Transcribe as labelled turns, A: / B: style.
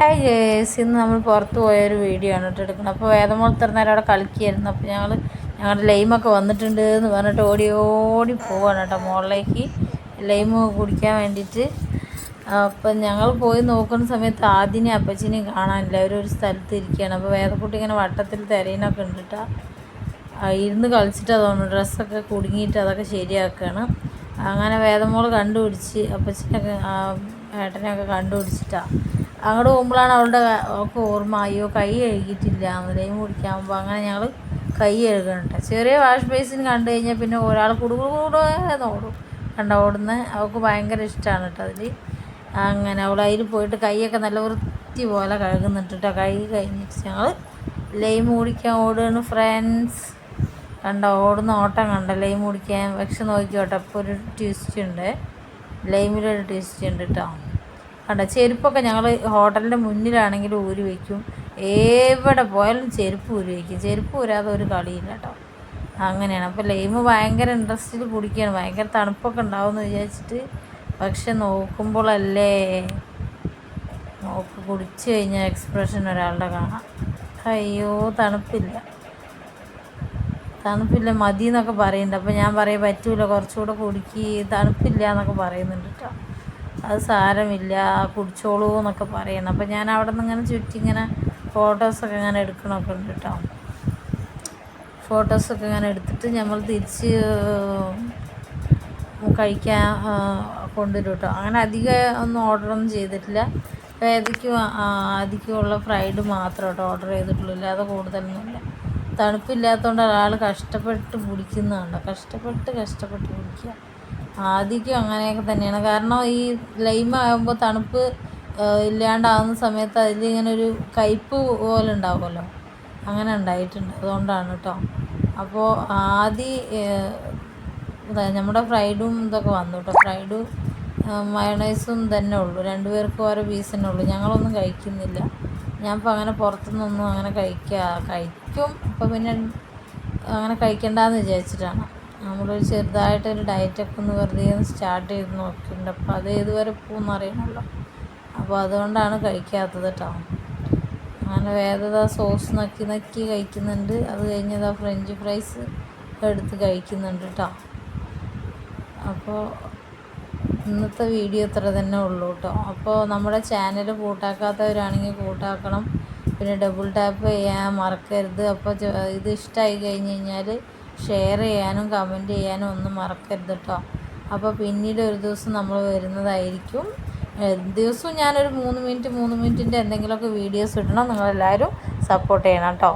A: Hi guys ഇന്ന് നമ്മൾ പുറത്ത് പോയൊരു വീഡിയോ ആണ് കേട്ടോ എടുക്കുന്നത്. അപ്പോൾ വേദമോൾ അവിടെ കളിക്കുകയായിരുന്നു. അപ്പോൾ ഞങ്ങൾ ഞങ്ങളുടെ ലൈമൊക്കെ വന്നിട്ടുണ്ട് എന്ന് പറഞ്ഞിട്ട് ഓടി ഓടി പോവാണ് കേട്ടോ മുകളിലേക്ക് ലൈമ് കുടിക്കാൻ വേണ്ടിയിട്ട്. അപ്പം ഞങ്ങൾ പോയി നോക്കുന്ന സമയത്ത് ആദ്യനെ അപ്പച്ചിനെയും കാണാനില്ല അവരൊരു സ്ഥലത്ത് ഇരിക്കുകയാണ്. അപ്പോൾ വേദക്കുട്ടി ഇങ്ങനെ വട്ടത്തിൽ തിരയിനൊക്കെ ഉണ്ട് കേട്ടോ. ഇരുന്ന് കളിച്ചിട്ട് തോന്നുന്നു ഡ്രസ്സൊക്കെ കുടുങ്ങിയിട്ട് അതൊക്കെ ശരിയാക്കുകയാണ്. അങ്ങനെ വേദമോൾ കണ്ടുപിടിച്ച് അപ്പച്ചനൊക്കെ ഏട്ടനെയൊക്കെ കണ്ടുപിടിച്ചിട്ടാണ് അങ്ങോട്ട് പോകുമ്പോഴാണ് അവളുടെ ഒക്കെ ഓർമ്മ അയ്യോ കൈ കഴുകിയിട്ടില്ല ലൈം കുടിക്കാൻ പോകുമ്പോൾ അങ്ങനെ ഞങ്ങൾ കൈ കഴുകണ്ട ചെറിയ വാഷ് ബേസിൻ കണ്ടു കഴിഞ്ഞാൽ പിന്നെ ഒരാൾ കുടുകൂടെ ഓടും. കണ്ട ഓടുന്ന? അവൾക്ക് ഭയങ്കര ഇഷ്ടമാണ് കേട്ടോ അതിൽ അങ്ങനെ അവൾ അതിൽ പോയിട്ട് കൈയൊക്കെ നല്ല വൃത്തി പോലെ കഴുകുന്നുണ്ട് കേട്ടോ കഴുകി കഴിഞ്ഞിട്ട് ഞങ്ങൾ ലൈം കുടിക്കാൻ ഓടുകയാണ് ഫ്രണ്ട്സ്. കണ്ട ഓടുന്ന ഓട്ടം കണ്ട? ലൈം കുടിക്കാൻ പക്ഷെ നോക്കിക്കോട്ടെ അപ്പോൾ ഒരു ട്വിസ്റ്റ് ഉണ്ട്. ലൈമിലൊരു ട്വിസ്റ്റ് ഉണ്ട് കേട്ടോ കണ്ട? ചെരുപ്പൊക്കെ ഞങ്ങൾ ഹോട്ടലിന്റെ മുന്നിലാണെങ്കിൽ ഊരി വയ്ക്കും എവിടെ പോയാലും ചെരുപ്പ് ഊരി വയ്ക്കും ചെരുപ്പ് ഊരാതെ ഒരു കളിയില്ല കേട്ടോ. അങ്ങനെയാണ്. അപ്പോൾ ലൈമ് ഭയങ്കര ഇൻട്രസ്റ്റിൽ കുടിക്കുകയാണ്. ഭയങ്കര തണുപ്പൊക്കെ ഉണ്ടാവുമെന്ന് വിചാരിച്ചിട്ട്. പക്ഷെ നോക്കുമ്പോഴല്ലേ നോക്ക് കുടിച്ചു കഴിഞ്ഞാൽ എക്സ്പ്രഷൻ ഒരാളുടെ കാണാം. അയ്യോ തണുപ്പില്ല. തണുപ്പില്ല മതി എന്നൊക്കെ പറയുന്നുണ്ട്. അപ്പോൾ ഞാൻ പറയും പറ്റൂല കുറച്ചുകൂടെ കുടിക്ക്. തണുപ്പില്ല എന്നൊക്കെ പറയുന്നുണ്ട് കേട്ടോ. അത് സാരമില്ല കുടിച്ചോളൂ എന്നൊക്കെ പറയണം അപ്പോൾ ഞാൻ അവിടെ നിന്ന് ഇങ്ങനെ ചുറ്റി ഇങ്ങനെ ഫോട്ടോസൊക്കെ ഇങ്ങനെ എടുക്കണമൊക്കെ ഉണ്ട് കേട്ടോ ഫോട്ടോസൊക്കെ ഇങ്ങനെ എടുത്തിട്ട് നമ്മൾ തിരിച്ച് കഴിക്കാൻ കൊണ്ടുവരും കേട്ടോ അങ്ങനെ അധികം ഒന്നും ഓർഡറൊന്നും ചെയ്തിട്ടില്ല. വേദിക്കും ആദിക്കുമുള്ള ഫ്രൈഡ് മാത്രം കേട്ടോ ഓർഡർ ചെയ്തിട്ടുള്ളൂ. ഇല്ലാതെ കൂടുതലൊന്നുമില്ല. തണുപ്പില്ലാത്തതുകൊണ്ട് ഒരാൾ കഷ്ടപ്പെട്ട് പിടിക്കുന്നതാണ് കഷ്ടപ്പെട്ട് കഷ്ടപ്പെട്ട് പിടിക്കുക ആദ്യമൊക്കെ അങ്ങനെയൊക്കെ തന്നെയാണ്. കാരണം ഈ ലൈം ആകുമ്പോൾ തണുപ്പ് ഇല്ലാണ്ടാവുന്ന സമയത്ത് അതിലിങ്ങനെ ഒരു കയ്പ്പ് പോലെ ഉണ്ടാവുമല്ലോ. അങ്ങനെ ഉണ്ടായിട്ടുണ്ട്. അതുകൊണ്ടാണ് കേട്ടോ അപ്പോൾ ആദ്യം നമ്മുടെ ഫ്രൈഡും ഇതൊക്കെ വന്നു കേട്ടോ ഫ്രൈഡും മയണൈസും തന്നെ ഉള്ളൂ. രണ്ടുപേർക്കും ഓരോ പീസ് തന്നെ ഉള്ളൂ. ഞങ്ങളൊന്നും കഴിക്കുന്നില്ല. ഞാൻ ഇപ്പോൾ അങ്ങനെ പുറത്തുനിന്നൊന്നും അങ്ങനെ കഴിക്കുക കഴിക്കും. അപ്പോൾ പിന്നെ അങ്ങനെ കഴിക്കണ്ടെന്ന് വിചാരിച്ചിട്ടാണ്. നമ്മളൊരു ചെറുതായിട്ടൊരു ഡയറ്റൊക്കെ ഒന്ന് വെറുതെ ഒന്ന് സ്റ്റാർട്ട് ചെയ്ത് നോക്കിയിട്ടുണ്ട്. അപ്പോൾ അത് ഏതുവരെ പോകുമെന്ന് അറിയണമല്ലോ. അപ്പോൾ അതുകൊണ്ടാണ് കഴിക്കാത്തത് കേട്ടോ അങ്ങനെ വേദത സോസ് നക്കി നക്കി കഴിക്കുന്നുണ്ട്. അത് കഴിഞ്ഞതാ ഫ്രഞ്ച് ഫ്രൈസ് എടുത്ത് കഴിക്കുന്നുണ്ട് കേട്ടോ അപ്പോൾ ഇന്നത്തെ വീഡിയോ ഇത്ര തന്നെ ഉള്ളൂ കേട്ടോ അപ്പോൾ നമ്മുടെ ചാനൽ കൂട്ടാക്കാത്തവരാണെങ്കിൽ കൂട്ടാക്കണം. പിന്നെ ഡബിൾ ടാപ്പ് ചെയ്യാൻ മറക്കരുത്. അപ്പോൾ ഇത് ഇഷ്ടമായി കഴിഞ്ഞ് കഴിഞ്ഞാൽ ഷെയർ ചെയ്യാനും കമന്റ് ചെയ്യാനും ഒന്നും മറക്കരുത് കേട്ടോ അപ്പോൾ പിന്നീട് ഒരു ദിവസം നമ്മൾ വരുന്നതായിരിക്കും. ദിവസവും ഞാനൊരു മൂന്ന് മിനിറ്റ് മൂന്ന് മിനിറ്റിന്റെ എന്തെങ്കിലുമൊക്കെ വീഡിയോസ് ഇടണം. നിങ്ങളെല്ലാവരും സപ്പോർട്ട് ചെയ്യണം കേട്ടോ